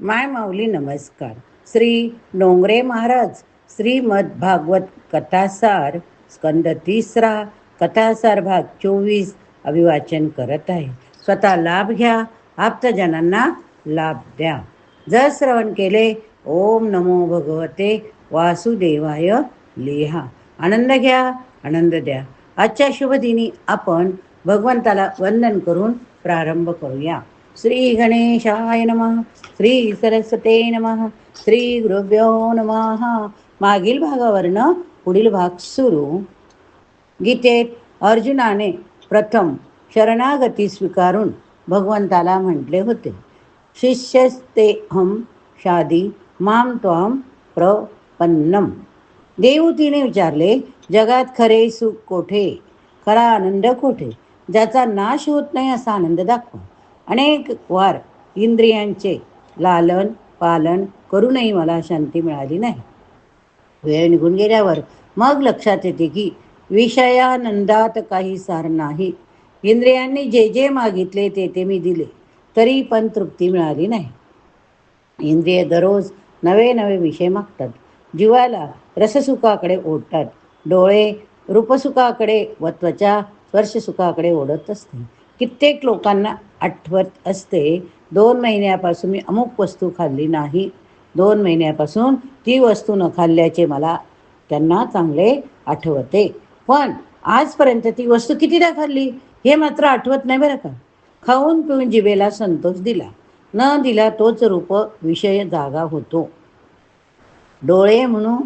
माय माऊली नमस्कार. श्री डोंगरे महाराज श्रीमद भागवत कथासार स्कंद तिसरा कथासार भाग चोवीस अभिवाचन करत आहे. स्वतः लाभ घ्या आप्तजनांना लाभ द्या. जर श्रवण केले ओम नमो भगवते वासुदेवाय लिहा. आनंद घ्या आनंद द्या. आजच्या शुभदिनी आपण भगवंताला वंदन करून प्रारंभ करूया. श्री गणेशाय नमः श्री सरस्वते नमः श्री गुरुभ्यो नमः. मागील भागावरनं पुढील भाग सुरू. गीतेत अर्जुनाने प्रथम शरणागती स्वीकारून भगवंताला म्हटले होते शिष्यस्ते हम शादी माम त्वाम प्रपन्नम. देवतीने विचारले जगात खरे सुख कोठे? खरा आनंद कोठे? ज्याचा नाश होत नाही असा आनंद दाखवा. अनेक वार इंद्रियांचे लालन पालन करूनही मला शांती मिळाली नाही. वेळ निघून गेल्यावर मग लक्षात येते की विषयानंदात काही सार नाही. इंद्रियांनी जे जे मागितले ते ते मी दिले तरी पण तृप्ती मिळाली नाही. इंद्रिय दररोज नवे नवे विषय मागतात. जीवाला रससुखाकडे ओढतात. डोळे रूपसुखाकडे व त्वचा स्पर्शसुखाकडे ओढत असते. कित्येक लोकांना आठवत असते. दोन महिन्यापासून मी अमुक वस्तू खाल्ली नाही. दोन महिन्यापासून ती वस्तू न खाल्ल्याचे मला त्यांना चांगले आठवते. पण आजपर्यंत ती वस्तू कितीदा खाल्ली? हे मात्र आठवत नाही बरं का? खाऊन पिऊन जिभेला संतोष दिला. न दिला तोच रूप विषय जागा होतो. डोळे म्हणू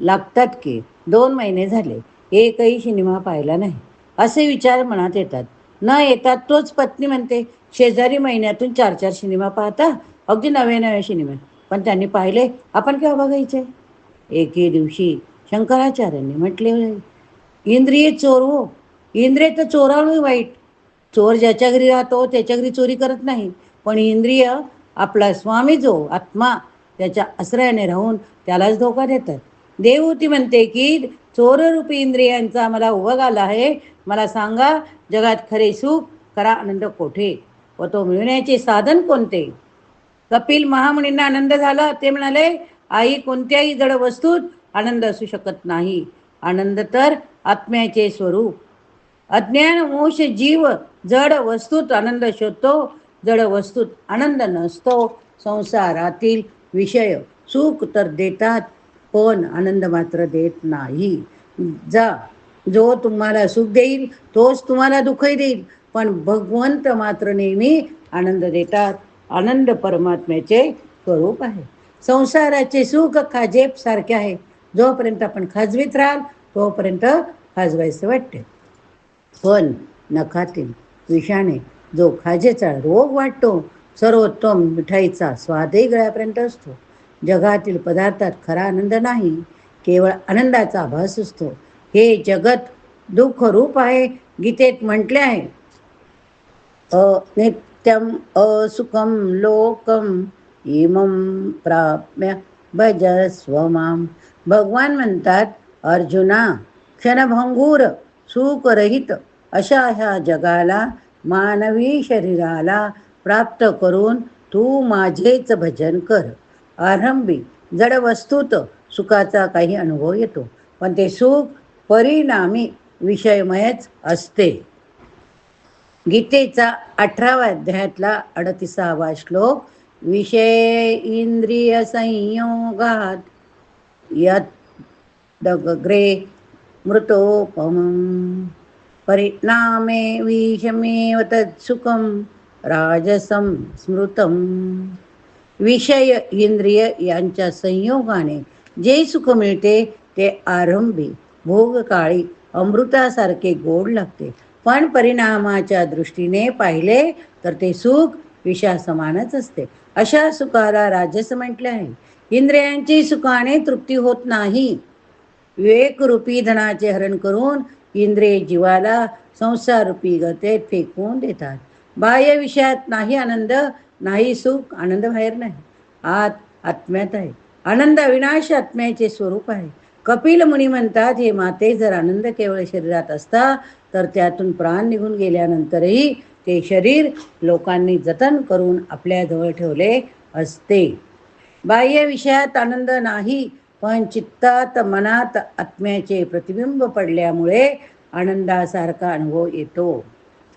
लागतात की दोन महिने झाले. एकही सिनेमा पाहिला नाही. असे विचार मनात येतात. न येतात तोच पत्नी म्हणते शेजारी महिन्यातून चार चार सिनेमा पाहता. अगदी नवे नवे सिनेमे. पण त्यांनी पाहिले आपण केव्हा बघायचे? एके दिवशी शंकराचार्यांनी म्हटले इंद्रिय चोर हो. इंद्रिय तर चोराळू वाईट. चोर ज्याच्या घरी राहतो त्याच्या घरी चोरी करत नाही. पण इंद्रिय आपला स्वामी जो आत्मा त्याच्या आश्रयाने राहून त्यालाच धोका देतात. देवहूती म्हणते की चोररूपी इंद्रियांचा मला उभग आला आहे. मला सांगा जगात खरे सुख खरा आनंद कोठे? व तो मिळण्याचे साधन कोणते? कपिल महामुनींना आनंद झाला. ते म्हणाले आई कोणत्याही जड वस्तूत आनंद असू शकत नाही. आनंद तर आत्म्याचे स्वरूप. अज्ञान मोश जीव जड वस्तूत आनंद शोधतो. जड वस्तूत आनंद नसतो. संसारातील विषय सुख तर देतात पण आनंद मात्र देत नाही. जा जो तुम्हाला सुख देईल तोच तुम्हाला दुःखही देईल. पण भगवंत मात्र नेहमी आनंद देतात आनंद परमात्म्याचे स्वरूप आहे. संसाराचे सुख खाजेप सारखे आहे. जोपर्यंत आपण खाजवीत राहाल तोपर्यंत खाजवायचं वाटते. पण नखातील विषाने जो खाजेचा रोग वाटतो सर्वोत्तम मिठाईचा स्वादही गळ्यापर्यंत असतो. जगातील पदार्थात खरा आनंद नाही केवळ आनंदाचा आभास असतो. हे जगत दुःख रूप आहे गीतेत म्हटले आहे. अनित्यम असुखं लोकम इमं प्राप्य भजस्व माम भगवान म्हणतात अर्जुना क्षणभंगूर सुखरहित अशा ह्या जगाला मानवी शरीराला प्राप्त करून तू माझेच भजन कर. आरंभी जड वस्तूत सुखाचा काही अनुभव येतो पण ते सुख परिणामी विषयमयच असते. गीतेचा अठरावा अध्यायातला अडतिसावा श्लोक विषय इंद्रिय संयोगात यत मृतोपम। परिणामे विषमेव तत्सुखम राजसम स्मृतम। विषय इंद्रिय यांच्या संयोगाने जे सुख मिळते ते आरंभी भोगकाळी अमृतासारखे गोड लागते. पण परिणामाच्या दृष्टीने पाहिले तर ते सुख विषासमानच असते. अशा सुखाला राजस म्हटले आहे. इंद्रियांची सुखाने तृप्ती होत नाही. विवेकरूपी धनाचे हरण करून इंद्रिय जीवाला संसाररूपी गतेत फेकून देतात. बाह्य विषयात नाही आनंद नाही सुख आनंद बाहेर नाही. आत आत्म्यात आहे. आनंद अविनाश आत्म्याचे स्वरूप आहे. कपिल मुनी म्हणतात हे माते जर आनंद केवळ शरीरात असता तर त्यातून प्राण निघून गेल्यानंतरही ते शरीर लोकांनी जतन करून आपल्याजवळ ठेवले असते. बाह्य विषयात आनंद नाही पण चित्तात मनात आत्म्याचे प्रतिबिंब पडल्यामुळे आनंदासारखा अनुभव येतो.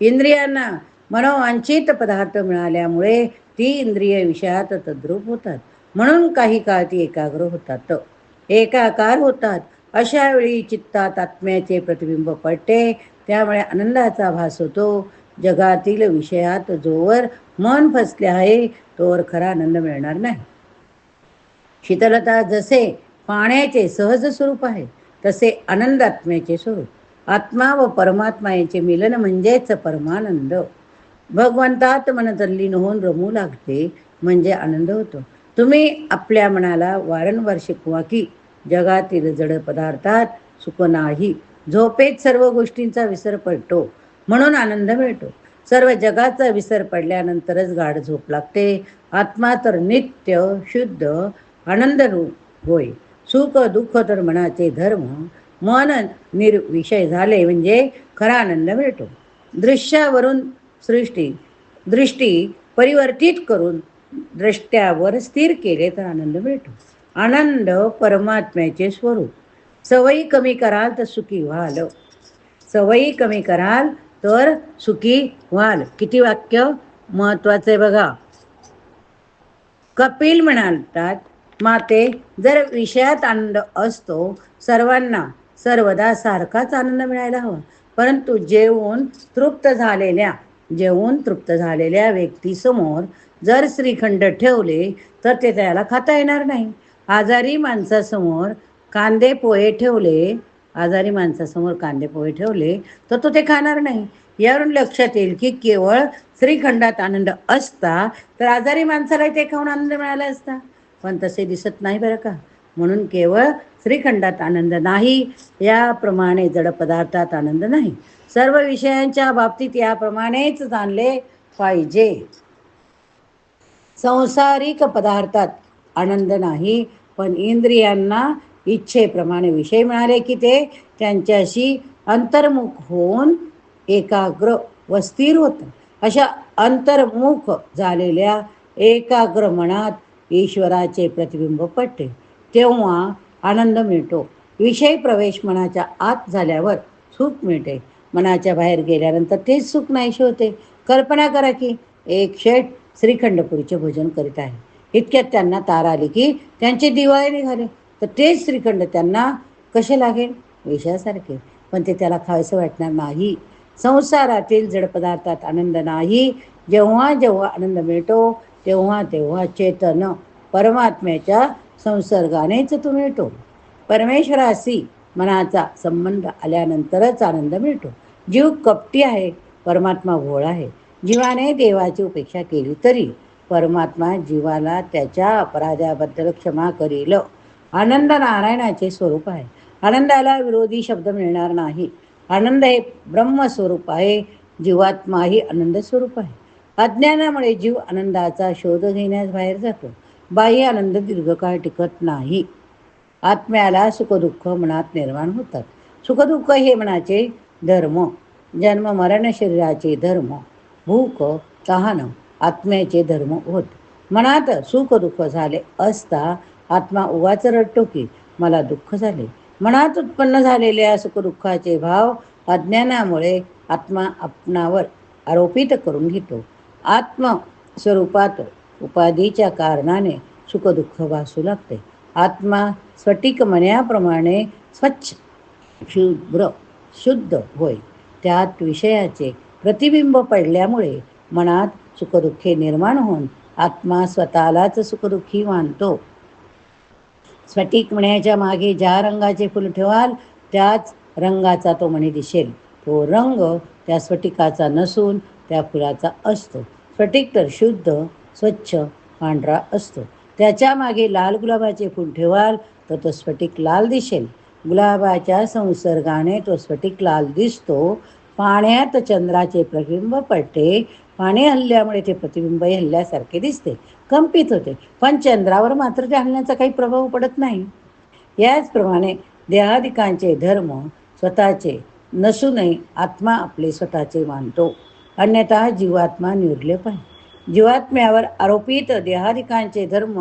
इंद्रियांना मनोवांछित पदार्थ मिळाल्यामुळे ती इंद्रिय विषयात तद्रूप होतात. म्हणून काही काळ ती एकाग्र होतात. एकाकार होतात. अशा वेळी चित्तात आत्म्याचे प्रतिबिंब पडते. त्यामुळे आनंदाचा भास होतो. जगातील विषयात जोवर मन फसले आहे तोवर खरा आनंद मिळणार नाही. शीतलता जसे पाण्याचे सहज स्वरूप आहे तसे आनंद आत्म्याचे स्वरूप. आत्मा व परमात्मा यांचे मिलन म्हणजेच परमानंद. भगवंतात मन तल्लीन होऊन रमू लागते म्हणजे आनंद होतो. तुम्ही आपल्या मनाला वारंवार शिकवा की जगातील जड पदार्थात सुख नाही. झोपेत सर्व गोष्टींचा विसर पडतो म्हणून आनंद मिळतो. सर्व जगाचा विसर पडल्यानंतरच गाढ झोप लागते. आत्मा तर नित्य शुद्ध आनंद होय. सुख दुःख तर मनाचे धर्म मन निर्विषय झाले म्हणजे खरा आनंद मिळतो. दृश्यावरून सृष्टी दृष्टी परिवर्तित करून दृष्ट्यावर स्थिर केले तर आनंद मिळतो. आनंद परमात्म्याचे स्वरूप. सवयी कमी कराल तर सुखी व्हाल. सवयी कमी कराल तर सुखी व्हाल. किती वाक्य महत्त्वाचे बघा. कपिल म्हणालतात माते जर विषयात आनंद असतो सर्वांना सर्वदा सारखाच आनंद मिळायला हवा. परंतु जेवून तृप्त झालेल्या जेवून तृप्त झालेल्या व्यक्तीसमोर जर श्रीखंड ठेवले तर ते त्याला खाता येणार नाही. आजारी माणसासमोर कांदे पोहे ठेवले आजारी माणसासमोर कांदे पोहे ठेवले तर तो ते खाणार नाही. यावरून लक्षात येईल की केवळ श्रीखंडात आनंद असता तर आजारी माणसाला ते खाऊन आनंद मिळाला असता. पण तसे दिसत नाही बरं का. म्हणून केवळ श्रीखंडात आनंद नाही याप्रमाणे जड पदार्थात आनंद नाही. सर्व विषयांच्या बाबतीत याप्रमाणेच जाणले पाहिजे. संसारिक पदार्थात आनंद नाही पण इंद्रियांना इच्छेप्रमाणे विषय मिळाले की ते त्यांच्याशी अंतर्मुख होऊन एकाग्र व स्थिर होतं. अशा अंतर्मुख झालेल्या एकाग्र मनात ईश्वराचे प्रतिबिंब पडते. तेव्हा आनंद मिळतो. विषय प्रवेश मनाच्या आत झाल्यावर सुख मिळते. मनाच्या बाहेर गेल्यानंतर तेच सुख नाहीशी होते. कल्पना करा की एक शेठ श्रीखंडपुरीचे भोजन करीत आहे. इतक्यात त्यांना तार आली की त्यांचे दिवाळे निघाले. तर तेच श्रीखंड त्यांना कसे लागेल? वेशासारखे. पण ते त्याला खायचं वाटणार नाही. संसारातील जडपदार्थात आनंद नाही. जेव्हा जेव्हा आनंद मिळतो तेव्हा तेव्हा चेतन परमात्म्याच्या संसर्गानेच तो मिळतो. परमेश्वराशी मनाचा संबंध आल्यानंतरच आनंद मिळतो. जीव कपटी आहे परमात्मा भोळ आहे. जीवाने देवाची उपेक्षा केली तरी परमात्मा जीवाला त्याच्या अपराधाबद्दल क्षमा करील. आनंद नारायणाचे स्वरूप आहे. आनंदाला विरोधी शब्द मिळणार नाही. आनंद हे ब्रह्मस्वरूप आहे. जीवात्मा ही आनंद स्वरूप आहे. अज्ञानामुळे जीव आनंदाचा शोध घेण्यास बाहेर जातो. बाह्य आनंद दीर्घकाळ टिकत नाही. आत्म्याला सुखदुःख मनात निर्माण होतात. सुखदुःख हे मनाचे धर्म. जन्म मरण शरीराचे धर्म. भूक तहान आत्म्याचे धर्म होत. मनात सुखदुःख झाले असता आत्मा उगाच रडतो की मला दुःख झाले. मनात उत्पन्न झालेल्या सुखदुःखाचे भाव अज्ञानामुळे आत्मा आपणावर आरोपित करून घेतो. आत्म स्वरूपात उपाधीच्या कारणाने सुखदुःख भासू लागते. आत्मा स्फटिक मण्याप्रमाणे स्वच्छ शुभ्र शुद्ध होय. त्यात विषयाचे प्रतिबिंब पडल्यामुळे मनात सुखदुःखे निर्माण होऊन आत्मा स्वतःलाच सुखदुःखी मानतो. स्फटिक मण्याच्या मागे ज्या रंगाचे फुल ठेवाल त्याच रंगाचा तो मणी दिसेल तो रंग त्या स्फटिकाचा नसून त्या फुलाचा असतो. स्फटिक तर शुद्ध स्वच्छ पांढरा असतो. त्याच्यामागे लाल गुलाबाचे फूल ठेवाल तर तो स्फटिक लाल दिसेल गुलाबाच्या संसर्गाने तो स्फटिक लाल दिसतो. पाण्यात चंद्राचे प्रतिबिंब पडते. पाणी हल्ल्यामुळे ते प्रतिबिंब हल्ल्यासारखे दिसते कंपित होते. पण चंद्रावर मात्र ते हल्ल्याचा काही प्रभाव पडत नाही. याचप्रमाणे देहादिकांचे धर्म स्वतःचे नसूनही आत्मा आपले स्वतःचे मानतो. अन्यथा जीवात्मा निर्लेप आहे जीवात्म्यावर आरोपित देहाधिकांचे धर्म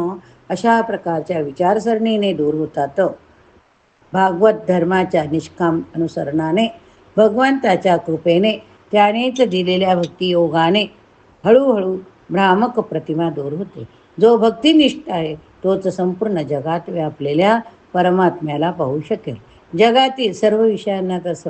अशा प्रकारच्या विचारसरणीने दूर होतात. भागवत धर्माच्या निष्काम अनुसरणाने भगवंताच्या कृपेने त्यानेच दिलेल्या भक्तियोगाने हळूहळू भ्रामक प्रतिमा दूर होते. जो भक्तिनिष्ठ आहे तोच संपूर्ण जगात व्यापलेल्या परमात्म्याला पाहू शकेल. जगातील सर्व विषयांना कसं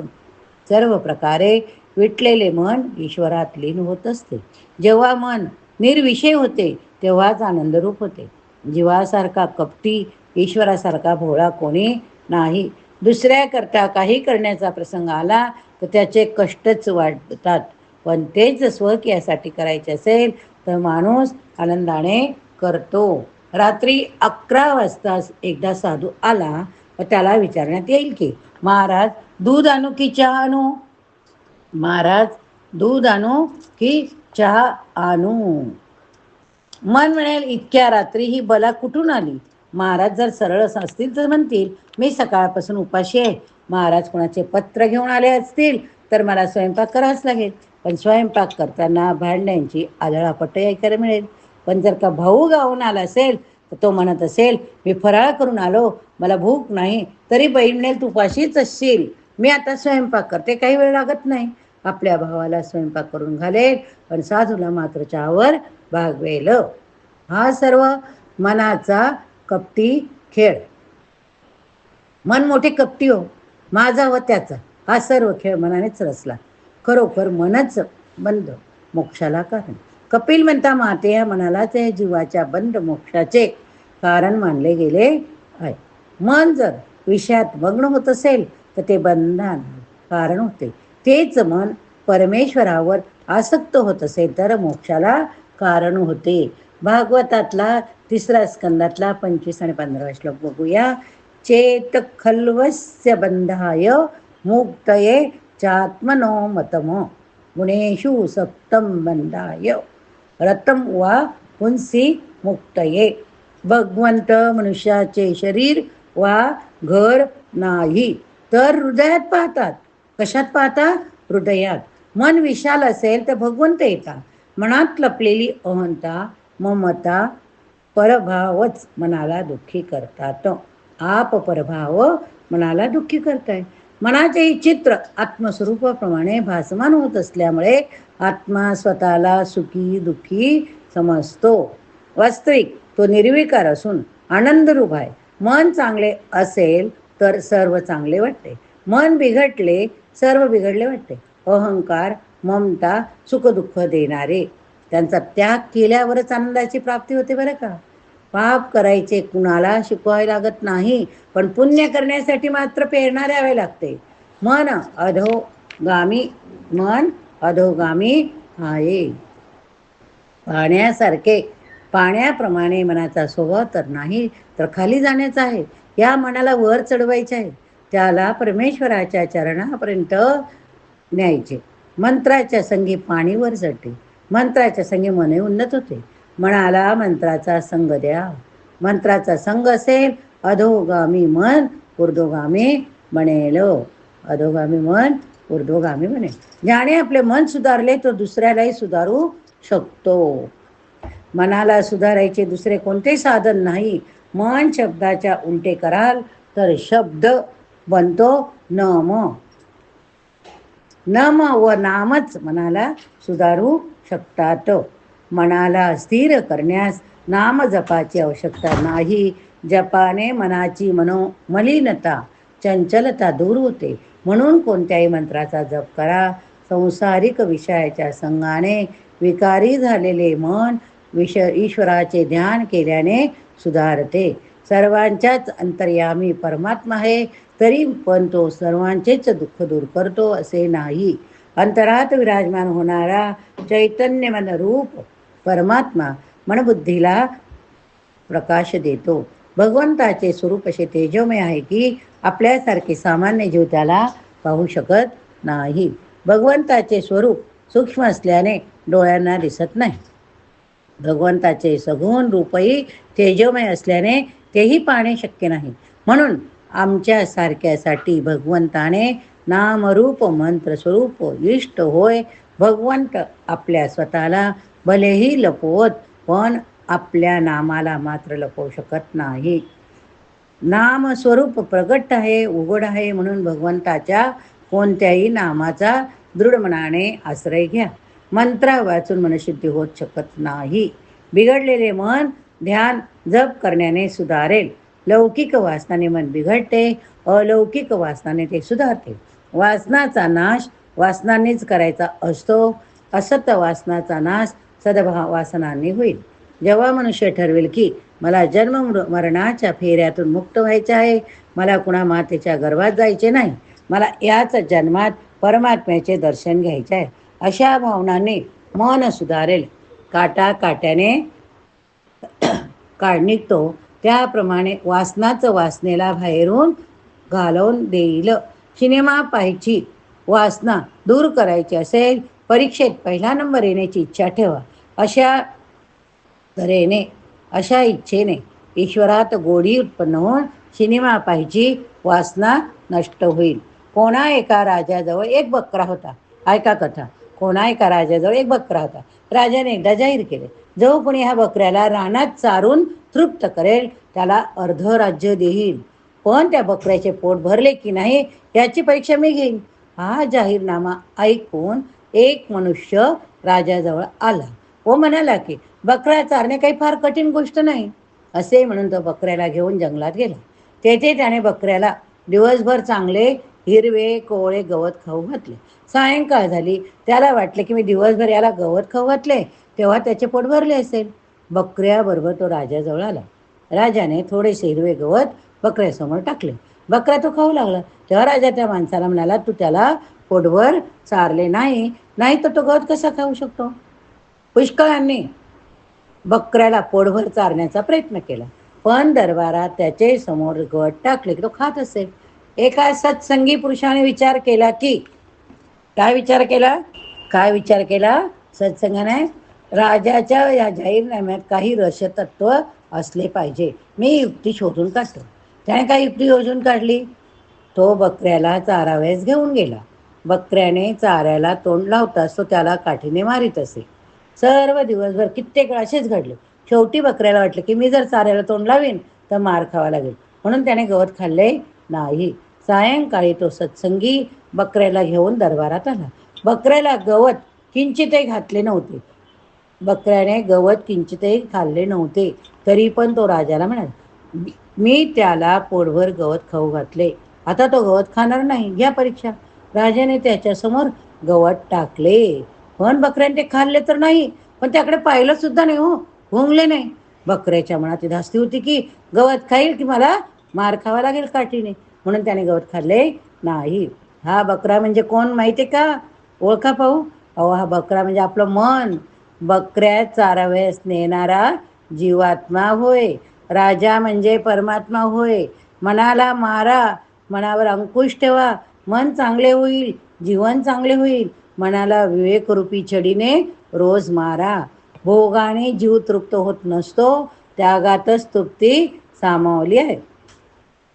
सर्व प्रकारे विटलेले मन ईश्वरात लीन होत असते. जेव्हा मन निर्विषय होते तेव्हाच आनंदरूप होते. जीवासारखा कपटी ईश्वरासारखा भोळा कोणी नाही. दुसऱ्याकरता काही करण्याचा प्रसंग आला तर त्याचे कष्टच वाढतात. पण तेच स्वकीयासाठी करायचे असेल तर माणूस आनंदाने करतो. रात्री अकरा वाजता एकदा साधू आला व त्याला विचारण्यात येईल की महाराज दूध आणू की चहा आणू? महाराज दूध आणू की चहा आणू. मन म्हणेल इतक्या रात्री ही बला कुठून आली? महाराज जर सरळ असतील तर म्हणतील मी सकाळपासून उपाशी आहे. महाराज कोणाचे पत्र घेऊन आले असतील तर मला स्वयंपाक करावाच लागेल. पण स्वयंपाक करताना भांड्यांची आदळापट्ट ऐकायला मिळेल. पण जर का भाऊ गावून आला असेल तर तो म्हणत असेल मी फराळ करून आलो मला भूक नाही तरी बहीण म्हणेल असशील. मी आता स्वयंपाक करते काही वेळ लागत नाही. आपल्या भावाला स्वयंपाक करून घालेल पण साधूला मात्र चहावर भागवेल हा सर्व मनाचा कपटी खेळ. मन मोठे कपटी हो. माझा व त्याचा. हा सर्व खेळ मनानेच रचला. खरोखर मनच बंद. मोक्षाला कारण. कपिल म्हणता माते या मनालाच या जीवाच्या बंद मोक्षाचे कारण मानले गेले आहे. मन जर विषयात मग्न होत असेल तर ते बंधन कारण होते. तेच मन परमेश्वरावर आसक्त होत असेल तर मोक्षाला कारण होते. भागवतातला तिसरा स्कंदातला पंचवीस आणि पंधरा श्लोक बघूया. चेत खल्वस्य बंधाय मुक्तये चात्मनो मतम गुणेषु सप्तम बंधाय. रतम वा पुंसी मुक्तये. भगवंत मनुष्याचे शरीर वा घर नाही तर हृदयात पाहतात. कशात पाहता हृदयात. मन विशाल असेल तर भगवंत येतात. मनात लपलेली अहंता ममता परभावच मनाला दुःखी करतात. आप परभाव मनाला दुःखी करताय. मनाचे चित्र आत्मस्वरूपाप्रमाणे भासमान होत असल्यामुळे आत्मा स्वतःला सुखी दुःखी समजतो. वास्तविक तो निर्विकार असून आनंदरूप आहे. मन चांगले असेल तर सर्व चांगले वाटते. मन बिघडले सर्व बिघडले वाटते. अहंकार ममता सुखदुःख देणारे त्यांचा त्याग केल्यावरच आनंदाची प्राप्ती होते बरं का? पाप करायचे कुणाला शिकवावे लागत नाही पण पुण्य करण्यासाठी मात्र प्रेरणा द्यावे लागते. मन अधोगामी मन अधोगामी आहे. पाण्यासारखे पाण्याप्रमाणे मनाचा स्वभाव तर नाही तर खाली जाण्याचा आहे. या मनाला वर चढवायचे आहे. त्याला परमेश्वराच्या चरणापर्यंत न्यायचे. मंत्राच्या संगी पाणी वर चढते. मंत्राच्या संगी मने उन्नत होते. मनाला मंत्राचा संग द्या. मंत्राचा संग असेल अधोगामी मन ऊर्ध्वगामी बनेल. अधोगामी मन ऊर्ध्वगामी बनेल. ज्याने आपले मन सुधारले तो दुसऱ्यालाही सुधारू शकतो. मनाला सुधारायचे दुसरे कोणते साधन नाही. मन शब्दाच्या उलटे कराल तर शब्द बनतो नम. नम व नामच मनाला सुधारू शकतात. मनाला स्थिर करण्यास नामजपाची आवश्यकता नाही. जपाने मनाची मनो मलिनता चंचलता दूर होते. म्हणून कोणत्याही मंत्राचा जप करा. संसारिक विषयाच्या संघाने विकारी झालेले मन विष ईश्वराचे ध्यान केल्याने सुधारते. सर्वांच्याच अंतर्यामी परमात्मा आहे तरी पण तो सर्वांचेच दुःख दूर करतो असे नाही. अंतरात विराजमान होणारा चैतन्यमन रूप परमात्मा मनबुद्धीला प्रकाश देतो. भगवंताचे स्वरूप असे तेजोमय आहे की आपल्यासारखे सामान्य जीव त्याला पाहू शकत नाही. भगवंताचे स्वरूप सूक्ष्म असल्याने डोळ्यांना दिसत नाही. भगवंताचे सगुण रूपही तेजोमय असल्याने तेही पाहणे शक्य नाही. म्हणून आमच्यासारख्यासाठी भगवंताने नामरूप मंत्र स्वरूप इष्ट होय. भगवंत आपल्या स्वतःला भलेही लपवत पण आपल्या नामाला मात्र लपवू शकत नाही. नाम स्वरूप प्रगट आहे उघड आहे म्हणून भगवंताच्या कोणत्याही नामाचा दृढ मनाने आश्रय घ्या. मंत्रा वाचून मनशुद्धी होत शकत नाही. बिघडलेले मन ध्यान जप करण्याने सुधारेल. लौकिक वासनाने मन बिघडते अलौकिक वासनाने ते सुधारते. वासनाचा नाश वासनांनीच करायचा असतो. असत वासनाचा नाश सदभा वासनांनी होईल. जेव्हा मनुष्य ठरवेल की मला जन्म मरणाच्या फेऱ्यातून मुक्त व्हायचे आहे मला कुणा मातेच्या गर्भात जायचे नाही मला याच जन्मात परमात्म्याचे दर्शन घ्यायचे आहे अशा भावनाने मन सुधारेल. काटा काट्याने काढ निघतो. त्याप्रमाणे वासनाचं वासनेला बाहेरून घालवून देईल. सिनेमा पाहायची वासना दूर करायची असेल परीक्षेत पहिला नंबर येण्याची इच्छा ठेवा. अशा तऱ्हेने अशा इच्छेने ईश्वरात गोडी उत्पन्न होऊन सिनेमा पाहायची वासना नष्ट होईल. कोणा एका राजाजवळ एक बकरा होता. ऐका कथा. कोणा एका राजाजवळ एक बकरा होता. राजाने एकदा जाहीर केले. जो कोणी ह्या बकऱ्याला रानात चारून तृप्त करेल त्याला अर्ध राज्य देईल. पण त्या बकऱ्याचे पोट भरले की नाही याची परीक्षा मी घेईन. हा जाहीरनामा ऐकून एक मनुष्य राजाजवळ आला व म्हणाला की बकऱ्या चारणे काही फार कठीण गोष्ट नाही. असे म्हणून तो बकऱ्याला घेऊन जंगलात गेला. तेथे त्याने बकऱ्याला दिवसभर चांगले हिरवे कोवळे गवत खाऊ घातले. सायंकाळ झाली. त्याला वाटले की मी दिवसभर याला गवत खाऊ घातले तेव्हा त्याचे पोट भरले असेल. बकऱ्याबरोबर तो राजाजवळ आला. राजाने थोडेसे हिरवे गवत बकऱ्यासमोर टाकले. बकरा तो खाऊ लागला. तेव्हा राजा त्या माणसाला म्हणाला तू त्याला पोटभर चारले नाही नाही तर तो गवत कसा खाऊ शकतो? पुष्कळांनी बकऱ्याला पोटभर चारण्याचा प्रयत्न केला. पण दरबारात त्याचे समोर गवत टाकले की तो खात असेल एका सत्संगी पुरुषाने विचार केला की काय विचार केला? काय विचार केला? सत्संगाने राजाच्या या जाहीरनाम्यात काही रसतत्व असले पाहिजे. मी युक्ती शोधून काढतो. त्याने काय युक्ती योजून काढली? तो बकऱ्याला चारावेळेस घेऊन गेला. बकऱ्याने चाऱ्याला तोंड लावताच तो त्याला काठीने मारित असे. सर्व दिवसभर कित्येक वेळा असेच घडले. शेवटी बकऱ्याला वाटलं की मी जर चाऱ्याला तोंड लावीन तर मार खावा लागेल. म्हणून त्याने गवत खाल्ले नाही. सायंकाळी तो सत्संगी बकऱ्याला घेऊन दरबारात आला. बकऱ्याला गवत किंचितही घातले नव्हते. बकऱ्याने गवत किंचितही खाल्ले नव्हते. तरी पण तो राजाला म्हणाला मी त्याला पोटभर गवत खाऊ घातले. आता तो गवत खाणार नाही. घ्या परीक्षा. राजाने त्याच्यासमोर गवत टाकले. पण बकऱ्याने ते खाल्ले तर नाही. पण त्याकडे पाहिलं सुद्धा नाही हो. हुंगले नाही. बकऱ्याच्या मनात धास्ती होती की गवत खाईल की मला मार खावा लागेल काठीने. म्हणून त्याने गवत खाल्ले नाही. हा बकरा म्हणजे कोण माहिती आहे का? ओळखा पाहू. अहो हा बकरा म्हणजे आपलं मन. बकऱ्या चाराव्यास नेणारा जीवात्मा होय. राजा म्हणजे परमात्मा होय. मनाला मारा मनावर अंकुश ठेवा. मन चांगले होईल जीवन चांगले होईल. मनाला विवेकरूपी छडीने रोज मारा. भोगाने जीव तृप्त होत नसतो त्यागातच तृप्ती सामावली आहे.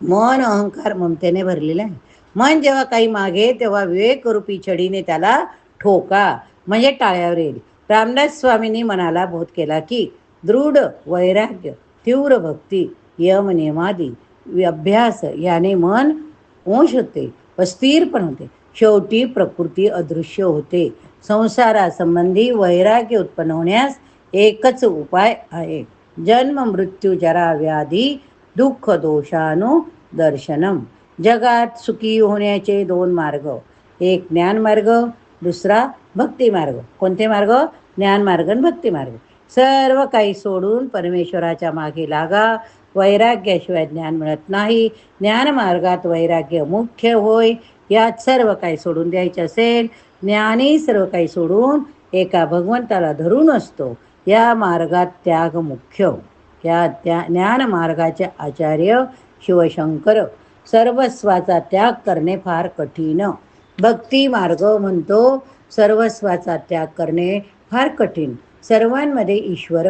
मन अहंकार ममतेने भरलेलं आहे. मन जेव्हा काही मागे तेव्हा विवेकरूपी छडीने त्याला ठोका म्हणजे टाळ्यावर येईल. रामदास स्वामींनी मनाला बोध केला की दृढ वैराग्य तीव्र भक्ती यम नियमादी अभ्यास याने मन ओंश होते व स्थिर पण होते. शेवटी प्रकृती अदृश्य होते. संसारासंबंधी वैराग्य उत्पन्न होण्यास एकच उपाय आहे. जन्म मृत्यू जरा व्याधी दुःख दोषानु दर्शनम. जगात सुखी होण्याचे दोन मार्ग. एक ज्ञान मार्ग दुसरा भक्ती मार्ग कोणते मार्ग? ज्ञान मार्ग आणि भक्ती मार्ग सर्व काही सोडून परमेश्वराच्या मागे लागा. वैराग्याशिवाय ज्ञान मिळत नाही. ज्ञानमार्गात वैराग्य मुख्य होय. यात सर्व काही सोडून द्यायचे असेल. ज्ञानी सर्व काही सोडून एका भगवंताला धरून असतो. या मार्गात त्याग मुख्य. या त्या ज्ञान मार्गाचे आचार्य शिवशंकर. सर्वस्वाचा त्याग करणे फार कठीण. भक्ती मार्ग म्हणतो. सर्वस्वाचा त्याग करणे फार कठीण. सर्वांमध्ये ईश्वर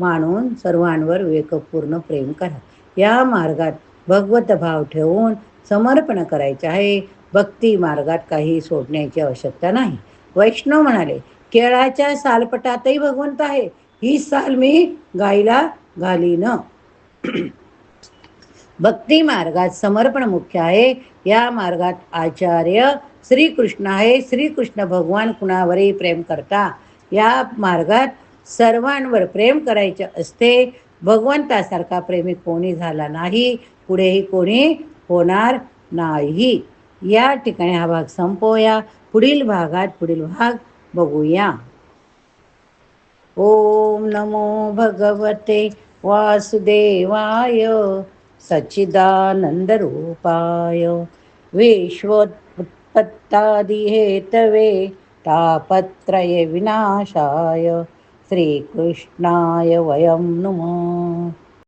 मानून सर्वांवर विवेकपूर्ण प्रेम करा. या मार्गात भगवत भाव ठेवून समर्पण करायचे आहे. भक्ती मार्गात काही सोडण्याची आवश्यकता नाही. वैष्णव म्हणाले केळाच्या सालपटातही भगवंत आहे. ही साल मी गायला घालीन. भक्ती मार्गात समर्पण मुख्य आहे. या मार्गात आचार्य श्रीकृष्ण आहे. श्रीकृष्ण भगवान कुणावरही प्रेम करता या मार्गात सर्वांवर प्रेम करायचे असते. भगवंतासारखा प्रेमी कोणी झाला नाही पुढेही कोणी होणार नाही. या ठिकाणी हा भाग संपवूया. पुढील भागात पुढील भाग बघूया. ओम नमो भगवते वासुदेवाय सच्चिदानन्दरूपाय विश्वोत्पत्तादिहेतवे तापत्रयविनाशाय श्रीकृष्णाय वयं नुमः